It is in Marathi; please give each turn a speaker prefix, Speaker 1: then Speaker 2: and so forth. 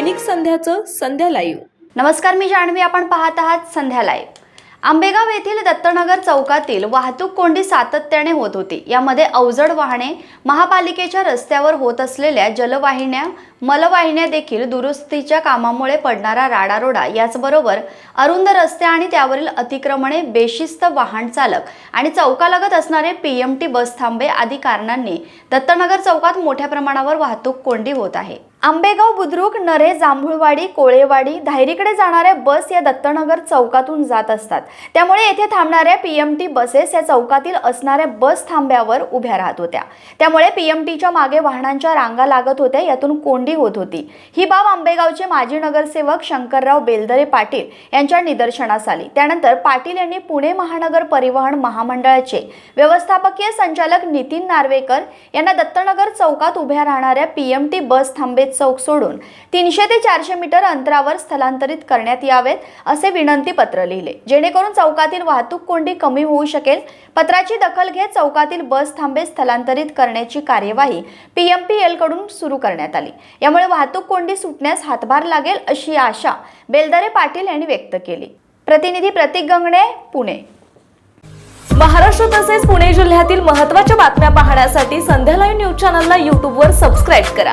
Speaker 1: दैनिक संध्याचं संध्या लाईव्ह.
Speaker 2: नमस्कार मी जाणवी आपण पाहत आहात संध्या लाईव्ह. आंबेगाव येथील दत्तनगर चौकातील वाहतूक कोंडी सातत्याने होत होती. यामध्ये अवजड वाहने महापालिकेच्या रस्त्यावर होत असलेल्या जलवाहिन्या मलवाहिन्या देखील दुरुस्तीच्या कामामुळे पडणारा राडारोडा याचबरोबर अरुंद रस्ते आणि त्यावरील अतिक्रमणे बेशिस्त वाहन चालक आणि चौकालगत असणारे पी एम टी बस थांबे आदी कारणांनी दत्तनगर चौकात मोठ्या प्रमाणावर वाहतूक कोंडी होत आहे. आंबेगाव बुद्रुक नरे जांभुळवाडी कोळेवाडी धायरीकडे जाणाऱ्या बस या दत्तनगर चौकातून जात असतात. त्यामुळे येथे थांबणाऱ्या पी एम टी बसेस या चौकातील असणाऱ्या बस थांब्यावर उभ्या राहत होत्या. त्यामुळे पी एम टीच्या मागे वाहनांच्या रांगा लागत होत्या यातून कोंडी होत होती. ही बाब आंबेगावचे माजी नगरसेवक शंकरराव बेलदरे पाटील यांच्या निदर्शनास आली. त्यानंतर पाटील यांनी पुणे महानगर परिवहन महामंडळाचे व्यवस्थापकीय संचालक नितीन नार्वेकर यांना दत्तनगर चौकात उभ्या राहणाऱ्या पी एम टी बस थांबे चौक सोडून तीनशे ते चारशे मीटर अंतरावर स्थलांतरित करण्यात यावेत असे विनंती पत्र लिहिले. जेणेकरून चौकातील वाहतूक कोंडी कमी होऊ शकेल. पत्राची दखल घेत चौकातील बस थांबे स्थलांतरित करण्याची कार्यवाही पीएमपीएलकडून सुरू करण्यात आली. यामुळे वाहतूक कोंडी सुटण्यास हातभार लागेल अशी आशा बेलदरे पाटील यांनी व्यक्त केली. प्रतिनिधी प्रतीक गंगणे पुणे.
Speaker 1: महाराष्ट्र तसेच पुणे जिल्ह्यातील महत्त्वाच्या बातम्या पाहण्यासाठी संध्या लाईव्ह न्यूज चॅनलला यूट्यूबवर सबस्क्राईब करा.